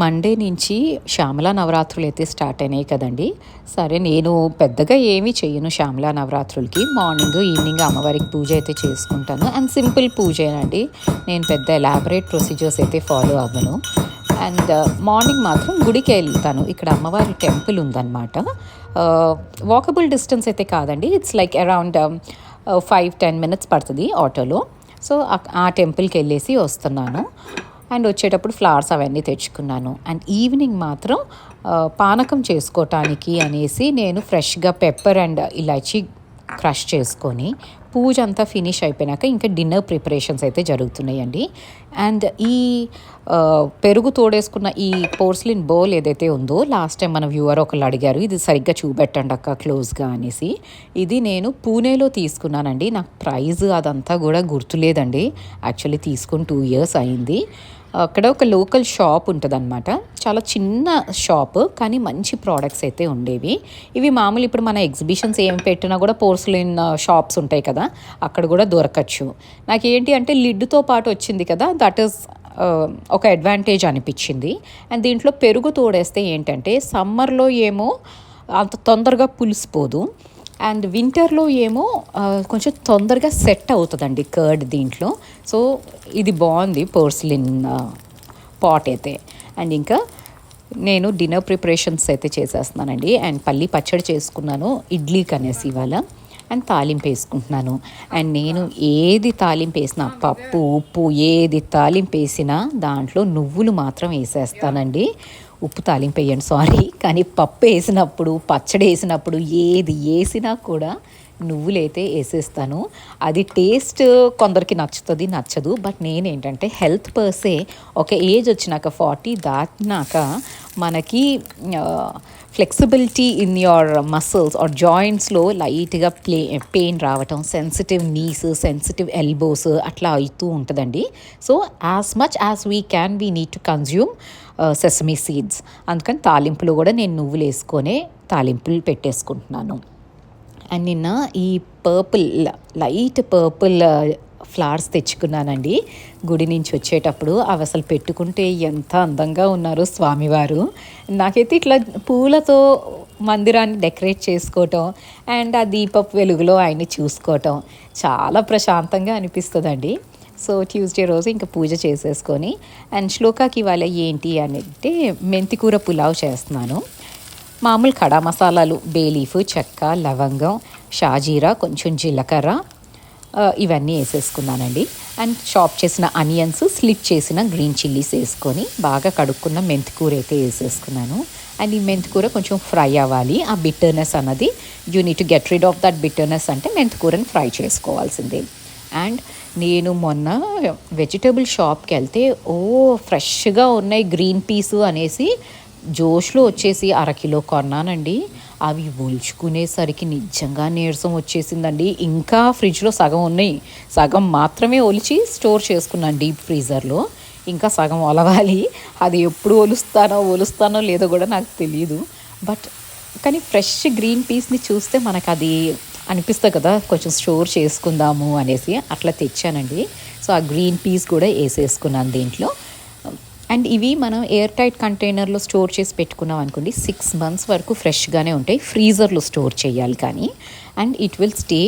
Monday నుంచి శ్యామలా నవరాత్రులు అయితే స్టార్ట్ అయినాయి కదండి. సరే నేను పెద్దగా ఏమీ చెయ్యను శ్యామలా నవరాత్రులకి. మార్నింగ్ ఈవినింగ్ అమ్మవారికి పూజ అయితే చేసుకుంటాను. అండ్ సింపుల్ పూజేనండి. నేను పెద్ద ఎలాబరేట్ ప్రొసీజర్స్ అయితే ఫాలో అవ్వను. అండ్ మార్నింగ్ uh, మాత్రం గుడికి వెళ్తాను. ఇక్కడ అమ్మవారి టెంపుల్ ఉందన్నమాట. Uh, వాకబుల్ డిస్టెన్స్ అయితే కాదండి. It's like around five ten minutes పడుతుంది ఆటోలో సో ఆ టెంపుల్కి వెళ్ళేసి వస్తున్నాను. అండ్ వచ్చేటప్పుడు ఫ్లవర్స్ అవన్నీ తెచ్చుకున్నాను. అండ్ ఈవినింగ్ మాత్రం పానకం చేసుకోవటానికి అనేసి నేను ఫ్రెష్గా పెప్పర్ అండ్ ఇలాచి క్రష్ చేసుకొని పూజ అంతా ఫినిష్ అయిపోయినాక ఇంకా డిన్నర్ ప్రిపరేషన్స్ అయితే జరుగుతున్నాయండి. అండ్ ఈ పెరుగు తోడేసుకున్న ఈ పోర్స్లిన్ బౌల్ ఏదైతే ఉందో లాస్ట్ టైం మన వ్యూవర్ ఒకళ్ళు అడిగారు ఇది సరిగ్గా చూపెట్టండి అక్క క్లోజ్గా అనేసి. ఇది నేను పూణేలో తీసుకున్నానండి. నాకు ప్రైజ్ అదంతా కూడా గుర్తులేదండి. యాక్చువల్లీ తీసుకుని టూ ఇయర్స్ అయింది. అక్కడ ఒక లోకల్ షాప్ ఉంటుందన్నమాట. చాలా చిన్న షాప్ కానీ మంచి ప్రోడక్ట్స్ అయితే ఉండేవి. ఇవి మామూలు ఇప్పుడు మన ఎగ్జిబిషన్స్ ఏం పెట్టినా కూడా పోర్సులిన్ షాప్స్ ఉంటాయి కదా అక్కడ కూడా దొరకచ్చు. నాకు ఏంటి అంటే లిడ్తో పాటు వచ్చింది కదా దట్ ఈస్ ఒక అడ్వాంటేజ్ అనిపించింది. అండ్ దీంట్లో పెరుగు తోడేస్తే ఏంటంటే సమ్మర్లో ఏమో అంత తొందరగా పులిసిపోదు. అండ్ వింటర్లో ఏమో కొంచెం తొందరగా సెట్ అవుతుందండి కర్డ్ దీంట్లో. సో ఇది బాగుంది పోర్సిలిన్ పాట్ అయితే. అండ్ ఇంకా నేను డిన్నర్ ప్రిపరేషన్స్ అయితే చేసేస్తున్నానండి. అండ్ పల్లి పచ్చడి చేసుకున్నాను ఇడ్లీ కనేసి ఇవాళ. అండ్ తాలింపు వేసుకుంటున్నాను. అండ్ నేను ఏది తాలింపు వేసినా పప్పు ఉప్పు ఏది తాలింపు వేసినా దాంట్లో నువ్వులు మాత్రం వేసేస్తానండి. ఉప్పు తాలింపు వేయండి సారీ కానీ పప్పు వేసినప్పుడు పచ్చడి వేసినప్పుడు ఏది వేసినా కూడా నువ్వులైతే వేసేస్తాను. అది టేస్ట్ కొందరికి నచ్చుతుంది నచ్చదు. బట్ నేనేంటంటే హెల్త్ పర్సే ఒక ఏజ్ వచ్చినాక ఫార్టీ దాటినాక మనకి flexibility in your muscles or జాయింట్స్లో లైట్గా ప్లే పెయిన్ రావటం సెన్సిటివ్ నీస్ సెన్సిటివ్ ఎల్బోస్ అట్లా అవుతూ ఉంటుందండి. So as much as we can we need to consume sesame seeds అందుకని తాలింపులు కూడా నేను నువ్వులు వేసుకొనే తాలింపులు పెట్టేసుకుంటున్నాను. అండ్ నిన్న ఈ పర్పుల్ లైట్ పర్పుల్ ఫ్లవర్స్ తెచ్చుకున్నానండి. గుడి నుంచి వచ్చేటప్పుడు అవి అసలు పెట్టుకుంటే ఎంత అందంగా ఉన్నారు స్వామివారు. నాకైతే ఇట్లా పూలతో మందిరాన్ని డెకరేట్ చేసుకోవటం అండ్ ఆ దీపపు వెలుగులో ఆయన్ని చూసుకోవటం చాలా ప్రశాంతంగా అనిపిస్తుందండి. సో ట్యూస్డే రోజు ఇంకా పూజ చేసేసుకొని అండ్ శ్లోకాకి ఇవాళ ఏంటి అని అంటే మెంతికూర పులావ్ చేస్తున్నాను. మామూలు కడా మసాలాలు బేలీఫ్ చెక్క లవంగం షాజీరా కొంచెం జీలకర్ర ఇవన్నీ వేసేసుకున్నానండి. అండ్ చాప్ చేసిన అనియన్స్ స్లిట్ చేసిన గ్రీన్ చిల్లీస్ వేసుకొని బాగా కడుక్కున్న మెంతికూర అయితే వేసేసుకున్నాను. అండ్ ఈ మెంతికూర కొంచెం ఫ్రై అవ్వాలి. ఆ బిట్టర్నెస్ అన్నది you need to get rid of that bitterness అంటే మెంతికూరని ఫ్రై చేసుకోవాల్సిందే. అండ్ నేను మొన్న వెజిటేబుల్ షాప్కి వెళ్తే ఓ ఫ్రెష్గా ఉన్నాయి గ్రీన్ పీస్ అనేసి జోష్లో వచ్చేసి అరకిలో కొన్నానండి. అవి ఒలుచుకునేసరికి నిజంగా నీరసం వచ్చేసిందండి. ఇంకా ఫ్రిడ్జ్లో సగం ఉన్నాయి. సగం మాత్రమే ఒలిచి స్టోర్ చేసుకున్నాను డీప్ ఫ్రీజర్లో. ఇంకా సగం ఒలవాలి. అది ఎప్పుడు ఒలుస్తానో ఒలుస్తానో లేదో కూడా నాకు తెలియదు బట్ కానీ ఫ్రెష్ గ్రీన్ పీస్ని చూస్తే మనకు అది అనిపిస్తుంది కదా కొంచెం స్టోర్ చేసుకుందాము అనేసి అట్లా తెచ్చానండి. సో ఆ గ్రీన్ పీస్ కూడా వేసేసుకున్నాను దీంట్లో. అండ్ ఇవి మనం ఎయిర్ టైట్ కంటైనర్లో స్టోర్ చేసి పెట్టుకున్నాం అనుకోండి సిక్స్ మంత్స్ వరకు ఫ్రెష్గానే ఉంటాయి. ఫ్రీజర్లో స్టోర్ చేయాలి కానీ. And it will stay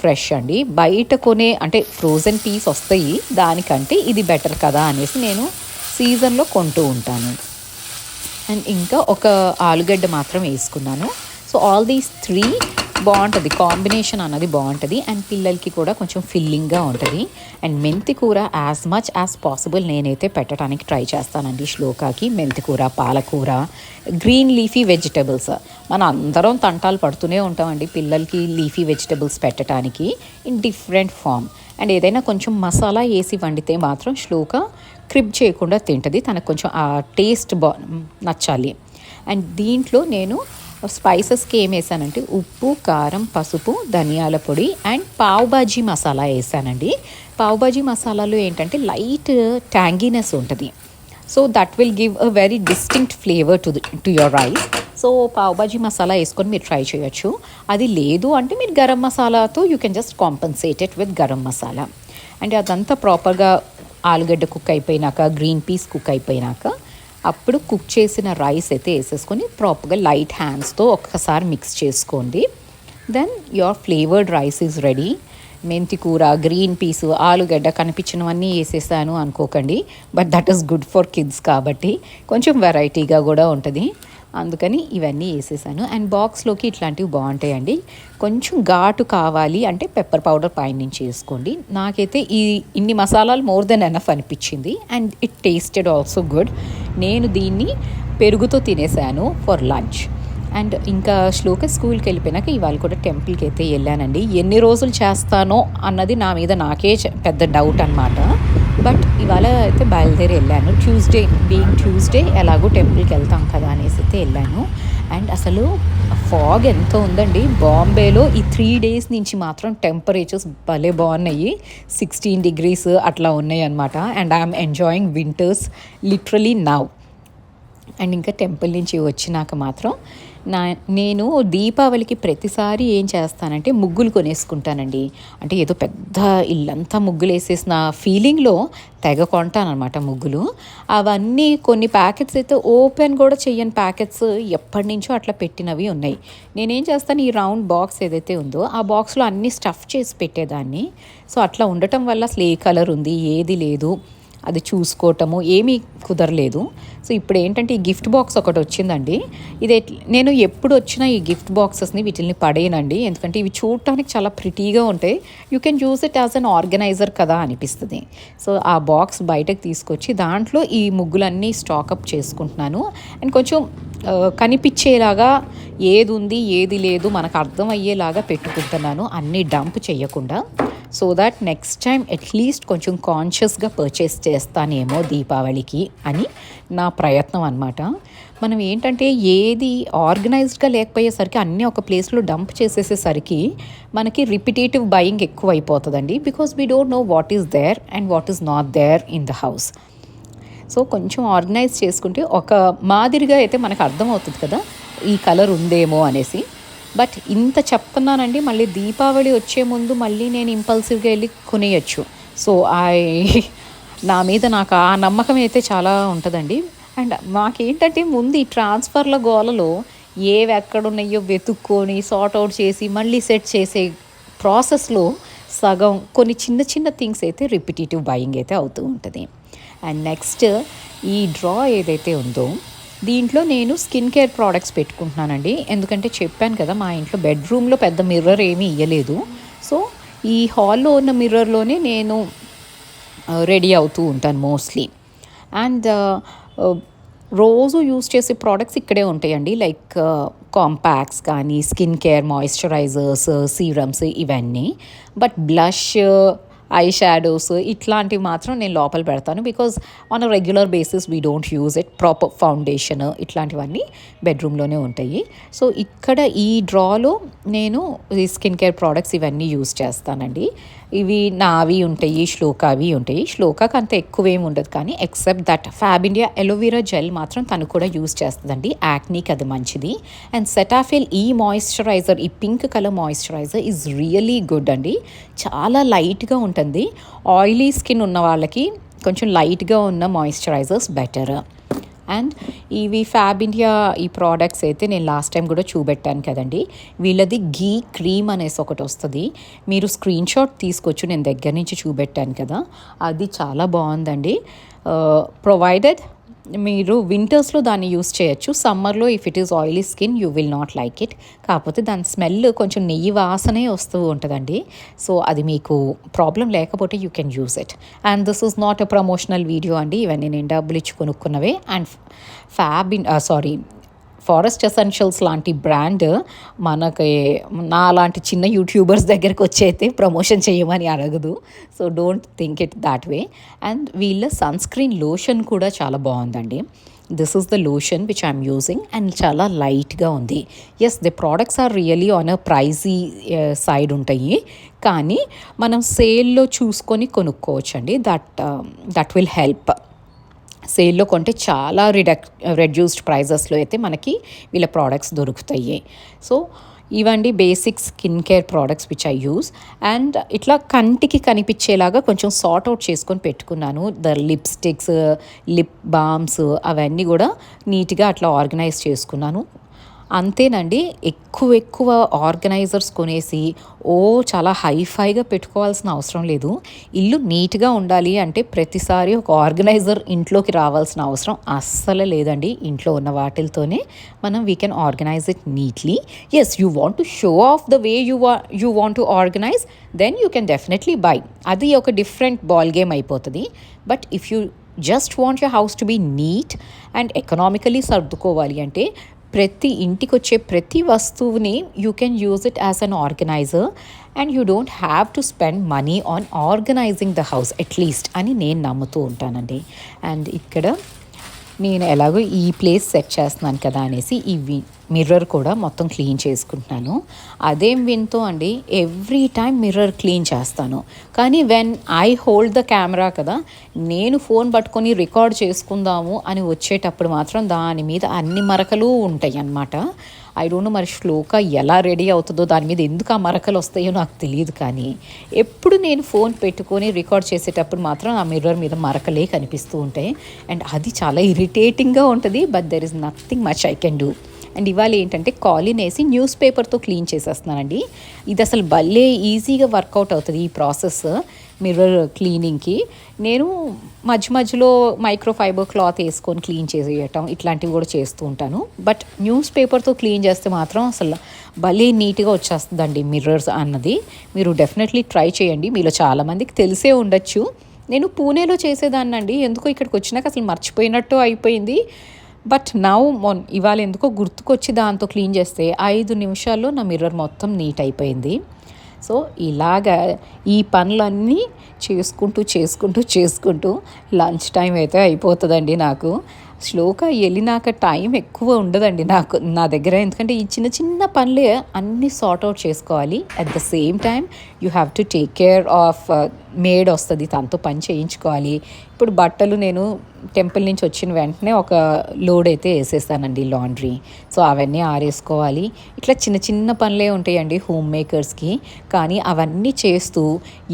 fresh అండి. బయట కొనే అంటే ఫ్రోజన్ పీస్ వస్తాయి దానికంటే ఇది బెటర్ కదా అనేసి నేను సీజన్లో కొంటూ ఉంటాను. అండ్ ఇంకా ఒక ఆలుగడ్డ మాత్రం వేసుకున్నాను. సో ఆల్ దీస్ త్రీ బాగుంటుంది. కాంబినేషన్ అన్నది బాగుంటుంది. అండ్ పిల్లలకి కూడా కొంచెం ఫిల్లింగ్గా ఉంటుంది. అండ్ మెంతి కూర యాజ్ మచ్ యాజ్ పాసిబుల్ నేనైతే పెట్టడానికి ట్రై చేస్తానండి. శ్లోకాకి మెంతి కూర పాలకూర గ్రీన్ లీఫీ వెజిటబుల్స్ మన అందరం తంటాలు పడుతూనే ఉంటామండి పిల్లలకి లీఫీ వెజిటబుల్స్ పెట్టడానికి ఇన్ డిఫరెంట్ ఫామ్ అండ్ ఏదైనా కొంచెం మసాలా వేసి వండితే మాత్రం శ్లోక క్రిప్ చేయకుండా తింటుంది. తనకు కొంచెం ఆ టేస్ట్ బా నచ్చాలి. అండ్ దీంట్లో నేను స్పైసెస్కి ఏం వేసానంటే ఉప్పు కారం పసుపు ధనియాల పొడి అండ్ పావ్ బాజీ మసాలా వేసానండి. పావ్ బాజీ మసాలాలో ఏంటంటే లైట్ ట్యాంగీనెస్ ఉంటుంది. So that will give a very distinct flavour to to your rice so pav bhaji masala వేసుకొని మీరు ట్రై చేయొచ్చు. అది లేదు అంటే మీరు గరం మసాలాతో you can just compensated with garam masala. And అదంతా ప్రాపర్గా ఆలుగడ్డ కుక్ అయిపోయినాక గ్రీన్ పీస్ కుక్ అయిపోయినాక అప్పుడు కుక్ చేసిన రైస్ అయితే వేసేసుకొని ప్రాపర్గా లైట్ హ్యాండ్స్తో ఒక్కసారి మిక్స్ చేసుకోండి. Then your flavoured rice is ready మెంతి కూర గ్రీన్ పీసు ఆలుగడ్డ కనిపించినవన్నీ వేసేసాను అనుకోకండి. But that is good for kids కాబట్టి కొంచెం వెరైటీగా కూడా ఉంటుంది. అందుకని ఇవన్నీ వేసేసాను. అండ్ బాక్స్లోకి ఇట్లాంటివి బాగుంటాయండి. కొంచెం ఘాటు కావాలి అంటే పెప్పర్ పౌడర్ పైన నుంచి వేసుకోండి. నాకైతే ఈ ఇన్ని మసాలాలు మోర్ దెన్ ఎనఫ్ అనిపించింది. And it tasted also good. నేను దీన్ని పెరుగుతో తినేసాను ఫర్ లంచ్. అండ్ ఇంకా శ్లోక స్కూల్కి వెళ్ళిపోయినాక ఇవాళ కూడా టెంపుల్కి అయితే వెళ్ళానండి. ఎన్ని రోజులు చేస్తానో అన్నది నా మీద నాకే పెద్ద డౌట్ అనమాట బట్ ఇవాళ అయితే బయలుదేరి వెళ్ళాను. ట్యూస్డే బీయింగ్ ట్యూస్డే ఎలాగో టెంపుల్కి వెళ్తాం కదా అనేసి అయితే వెళ్ళాను. అండ్ అసలు ఫాగ్ ఎంత ఉందండి. బాంబేలో ఈ త్రీ డేస్ నుంచి మాత్రం టెంపరేచర్స్ భలే బాగున్నాయి. సిక్స్టీన్ డిగ్రీస్ అట్లా ఉన్నాయి అనమాట and I'm enjoying winters literally now and ఇంకా టెంపుల్ నుంచి వచ్చినాక మాత్రం నా నేను దీపావళికి ప్రతిసారి ఏం చేస్తానంటే ముగ్గులు కొనేసుకుంటానండి. అంటే ఏదో పెద్ద ఇల్లంతా ముగ్గులు వేసేసిన ఫీలింగ్లో తెగ కొంటానమాట ముగ్గులు. అవన్నీ కొన్ని ప్యాకెట్స్ అయితే ఓపెన్ కూడా చెయ్యని ప్యాకెట్స్ ఎప్పటి నుంచో అట్లా పెట్టినవి ఉన్నాయి. నేనేం చేస్తాను ఈ రౌండ్ బాక్స్ ఏదైతే ఉందో ఆ బాక్స్లో అన్నీ స్టఫ్ చేసి పెట్టేదాన్ని. సో అట్లా ఉండటం వల్ల అసలు ఏ కలర్ ఉంది ఏది లేదు. అది చూసుకోవటము ఏమీ కుదరలేదు. సో ఇప్పుడు ఏంటంటే ఈ గిఫ్ట్ బాక్స్ ఒకటి వచ్చిందండి. ఇది నేను ఎప్పుడు వచ్చినా ఈ గిఫ్ట్ బాక్సెస్ని వీటిని పడేయనండి. ఎందుకంటే ఇవి చూడటానికి చాలా ప్రిటీగా ఉంటాయి. You can use it as an organiser కదా అనిపిస్తుంది. సో ఆ బాక్స్ బయటకు తీసుకొచ్చి దాంట్లో ఈ ముగ్గులన్నీ స్టాకప్ చేసుకుంటున్నాను. అండ్ కొంచెం కనిపించేలాగా ఏది ఉంది ఏది లేదు మనకు అర్థమయ్యేలాగా పెట్టుకుంటున్నాను. అన్నీ డంప్ చేయకుండా so that next time at least కొంచెం కాన్షియస్గా పర్చేస్ చేస్తానేమో దీపావళికి. అని నా ప్రయత్నం అనమాట మనం ఏంటంటే ఏది ఆర్గనైజ్డ్గా లేకపోయేసరికి అన్నీ ఒక ప్లేస్లో డంప్ చేసేసేసరికి మనకి రిపిటేటివ్ బయింగ్ ఎక్కువ అయిపోతుందండి because we don't know what is there and what is not there in the house. So కొంచెం ఆర్గనైజ్ చేసుకుంటే ఒక మాదిరిగా అయితే మనకు అర్థమవుతుంది కదా ఈ కలర్ ఉందేమో అనేసి. బట్ ఇంత చెప్తున్నానండి మళ్ళీ దీపావళి వచ్చే ముందు మళ్ళీ నేను ఇంపల్సివ్గా వెళ్ళి కొనేయచ్చు. సో ఐ నా మీద నాకు ఆ నమ్మకం అయితే చాలా ఉంటుందండి. అండ్ మాకేంటంటే ముందు ఈ ట్రాన్స్ఫర్ల గోలలో ఏవి ఎక్కడున్నాయో వెతుక్కొని సార్ట్ అవుట్ చేసి మళ్ళీ సెట్ చేసే ప్రాసెస్లో సగం కొన్ని చిన్న చిన్న థింగ్స్ అయితే రిపిటేటివ్ బయింగ్ అయితే అవుతూ ఉంటుంది. అండ్ నెక్స్ట్ ఈ డ్రా ఏదైతే ఉందో దీంట్లో నేను స్కిన్ కేర్ ప్రోడక్ట్స్ పెట్టుకుంటున్నానండి. ఎందుకంటే చెప్పాను కదా మా ఇంట్లో బెడ్రూమ్లో పెద్ద మిర్రర్ ఏమీ ఇయ్యలేదు. సో ఈ హాల్లో ఉన్న మిర్రర్లోనే నేను రెడీ అవుతూ ఉంటాను మోస్ట్లీ అండ్ రోజు యూస్ చేసే ప్రోడక్ట్స్ ఇక్కడే ఉంటాయండి. లైక్ కాంపాక్ట్స్ కానీ స్కిన్ కేర్ మాయిశ్చరైజర్స్ సీరమ్స్ ఇవన్నీ. బట్ బ్లష్ ఐ షాడోస్ ఇట్లాంటివి మాత్రం నేను లోపల పెడతాను. Because on a regular basis we don't use it proper foundation ఇట్లాంటివన్నీ బెడ్రూమ్లోనే ఉంటాయి. సో ఇక్కడ ఈ డ్రాలో నేను ఈ స్కిన్ కేర్ ప్రోడక్ట్స్ ఇవన్నీ యూజ్ చేస్తానండి. ఇవి నావి ఉంటాయి శ్లోకావి ఉంటాయి. శ్లోకాకి అంత ఎక్కువేమి ఉండదు కానీ except that Fab India aloe vera gel మాత్రం తను కూడా యూజ్ చేస్తుందండి. యాక్నీకి అది మంచిది. అండ్ సెటాఫిల్ e ఈ మాయిశ్చరైజర్ ఈ pink colour moisturiser is really good అండి. చాలా లైట్గా ఉంటుంది. ఆయిలీ స్కిన్ ఉన్న వాళ్ళకి కొంచెం లైట్గా ఉన్న మాయిశ్చరైజర్స్ బెటర్ అండ్ ఇవి ఫ్యాబ్ ఇండియా ఈ ప్రోడక్ట్స్ అయితే నేను లాస్ట్ టైం కూడా చూపెట్టాను కదండి. వీళ్ళది గీ క్రీమ్ అనేసి ఒకటి వస్తుంది. మీరు స్క్రీన్ షాట్ తీసుకొచ్చు నేను దగ్గర నుంచి చూపెట్టాను కదా. అది చాలా బాగుందండి. Uh, ప్రొవైడెడ్ మీరు వింటర్స్లో దాన్ని యూస్ చేయొచ్చు. సమ్మర్లో if it is oily skin you will not like it కాకపోతే దాని స్మెల్ కొంచెం నెయ్యి వాసనే వస్తూ ఉంటుందండి. సో అది మీకు ప్రాబ్లం లేకపోతే you can use it and this is not a promotional video అండి. ఇవన్నీ నేను డబ్బులు ఇచ్చి కొనుక్కున్నవే and Fab sorry Forest Essentials లాంటి బ్రాండ్ మనకి నా లాంటి చిన్న యూట్యూబర్స్ దగ్గరికి వచ్చి అయితే ప్రమోషన్ చేయమని అడగదు. So don't think it that way and వీళ్ళ సన్ స్క్రీన్ లోషన్ కూడా చాలా బాగుందండి. This is the lotion which I'm using and చాలా లైట్గా ఉంది. As the products are really on a pricey side ఉంటాయి. కానీ మనం సేల్లో చూసుకొని కొనుక్కోవచ్చండి. దట్ దట్ విల్ హెల్ప్ సేల్లో కొంటే చాలా రిడక్ రెడ్యూస్డ్ ప్రైజెస్లో అయితే మనకి వీళ్ళ ప్రోడక్ట్స్ దొరుకుతాయి. సో ఇవండి basic skin care products which I use and ఇట్లా కంటికి కనిపించేలాగా కొంచెం సార్ట్ అవుట్ చేసుకొని పెట్టుకున్నాను. ద లిప్స్టిక్స్ లిప్ బామ్స్ అవన్నీ కూడా నీట్గా అట్లా ఆర్గనైజ్ చేసుకున్నాను. అంతేనండి ఎక్కువ ఎక్కువ ఆర్గనైజర్స్ కొనేసి ఓ చాలా హైఫైగా పెట్టుకోవాల్సిన అవసరం లేదు. ఇల్లు నీట్గా ఉండాలి అంటే ప్రతిసారి ఒక ఆర్గనైజర్ ఇంట్లోకి రావాల్సిన అవసరం అస్సలు లేదండి. ఇంట్లో ఉన్న వాటిలతోనే మనం we can organise it neatly as you want to show off the way you వా you want to organise then you can definitely buy అది ఒక డిఫరెంట్ బాల్ గేమ్ అయిపోతుంది. But if you just want your house to be neat and economically సర్దుకోవాలి అంటే ప్రతి ఇంటికి వచ్చే ప్రతి వస్తువుని you can use it as an organiser and you don't have to spend money on organising the house at least అని నేను నమ్ముతూ ఉంటానండి. అండ్ ఇక్కడ నేను ఎలాగో ఈ ప్లేస్ సెట్ చేస్తున్నాను కదా అనేసి ఈ మిర్రర్ కూడా మొత్తం క్లీన్ చేసుకుంటున్నాను. అదేం వింతో అండి ఎవ్రీ టైం మిర్రర్ క్లీన్ చేస్తాను. కానీ when I hold the camera కదా నేను ఫోన్ పట్టుకొని రికార్డ్ చేసుకుందాము అని వచ్చేటప్పుడు మాత్రం దాని మీద అన్ని మరకలు ఉంటాయి అన్నమాట ఐ డోంట్ మరి శ్లోక ఎలా రెడీ అవుతుందో దాని మీద ఎందుకు ఆ మరకలు వస్తాయో నాకు తెలియదు కానీ ఎప్పుడు నేను ఫోన్ పెట్టుకొని రికార్డ్ చేసేటప్పుడు మాత్రం ఆ మిర్రర్ మీద మరకలే కనిపిస్తూ ఉంటాయి. అండ్ అది చాలా ఇరిటేటింగ్గా ఉంటుంది but there is nothing much I can do and ఇవాళ ఏంటంటే కాలిన్ వేసి న్యూస్ పేపర్తో క్లీన్ చేసేస్తున్నానండి. ఇది అసలు భలే ఈజీగా వర్కౌట్ అవుతుంది ఈ ప్రాసెస్ మిర్రర్ క్లీనింగ్కి నేను మధ్య మధ్యలో మైక్రో ఫైబర్ క్లాత్ వేసుకొని క్లీన్ చేసేయటం ఇట్లాంటివి కూడా చేస్తూ ఉంటాను. బట్ న్యూస్ పేపర్తో క్లీన్ చేస్తే మాత్రం అసలు భలే నీట్గా వచ్చేస్తుందండి మిర్రర్స్ అన్నది. మీరు డెఫినెట్లీ ట్రై చేయండి. మీలో చాలామందికి తెలిసే ఉండొచ్చు. నేను పూణేలో చేసేదాన్నండి. ఎందుకో ఇక్కడికి వచ్చినాక అసలు మర్చిపోయినట్టు అయిపోయింది. బట్ నౌ మొన్ ఇవాళ ఎందుకో గుర్తుకొచ్చి దాంతో క్లీన్ చేస్తే ఐదు నిమిషాల్లో నా మిర్రర్ మొత్తం నీట్ అయిపోయింది. సో ఇలాగా ఈ పనులన్నీ చేసుకుంటూ చేసుకుంటూ చేసుకుంటూ లంచ్ టైం అయితే అయిపోతుందండి నాకు. స్లోగా వెళ్ళినాక టైం ఎక్కువ ఉండదండి నాకు నా దగ్గర. ఎందుకంటే ఈ చిన్న చిన్న పనులే అన్నీ సార్ట్ అవుట్ చేసుకోవాలి. At the same time you have to take care of maid వస్తుంది తనతో పని చేయించుకోవాలి. ఇప్పుడు బట్టలు నేను టెంపుల్ నుంచి వచ్చిన వెంటనే ఒక లోడ్ అయితే వేసేస్తానండి లాండ్రీ సో అవన్నీ ఆరేసుకోవాలి. ఇట్లా చిన్న చిన్న పనులే ఉంటాయండి హోమ్ మేకర్స్కి కానీ అవన్నీ చేస్తూ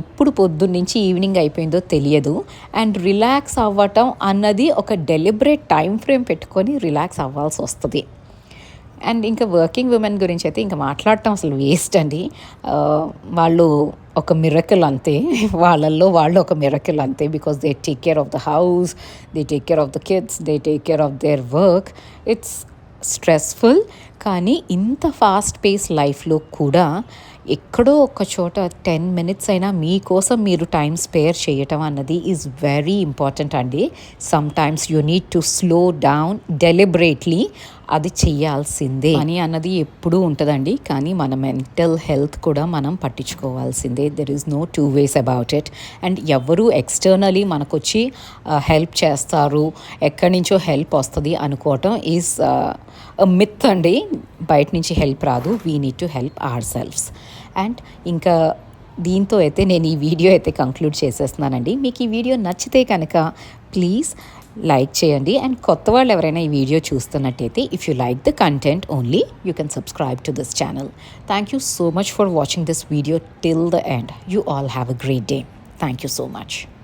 ఎప్పుడు పొద్దున్న నుంచి ఈవినింగ్ అయిపోయిందో తెలియదు. అండ్ రిలాక్స్ అవ్వటం అన్నది ఒక డెలిబరేట్ టైం ఫ్రేమ్ పెట్టుకొని రిలాక్స్ అవ్వాల్సి వస్తుంది. అండ్ ఇంకా వర్కింగ్ ఉమెన్ గురించి అయితే ఇంకా మాట్లాడటం అసలు వేస్ట్ అండి. వాళ్ళు ఒక మిరకల్ అంతే. వాళ్ళల్లో వాళ్ళు ఒక మిరకల్ అంతే. Because they take care of the house they take care of the kids they take care of their work it's stressful కానీ ఇంత ఫాస్ట్ పేస్ లైఫ్లో కూడా ఎక్కడో ఒక చోట టెన్ మినిట్స్ అయినా మీకోసం మీరు టైం స్పేర్ చేయటం అన్నది ఈజ్ వెరీ ఇంపార్టెంట్ అండి. Sometimes you need to slow down deliberately అది చేయాల్సిందే. అని అన్నది ఎప్పుడూ ఉంటుందండి కానీ మన మెంటల్ హెల్త్ కూడా మనం పట్టించుకోవాల్సిందే. There is no two ways about it and ఎవరు ఎక్స్టర్నలీ మనకొచ్చి హెల్ప్ చేస్తారు ఎక్కడి నుంచో హెల్ప్ వస్తుంది అనుకోవటం ఈజ్ మిత్ అండి. బయట నుంచి హెల్ప్ రాదు. We need to help ourselves and ఇంకా దీంతో అయితే నేను ఈ వీడియో అయితే కంక్లూడ్ చేసేస్తున్నానండి. మీకు ఈ వీడియో నచ్చితే కనుక ప్లీజ్ లైక్ చేయండి. అండ్ కొత్త వాళ్ళు ఎవరైనా ఈ వీడియో చూస్తున్నట్టయితే if you like the content only you can subscribe to this channel thank you so much for watching this video till the end you all have a great day thank you so much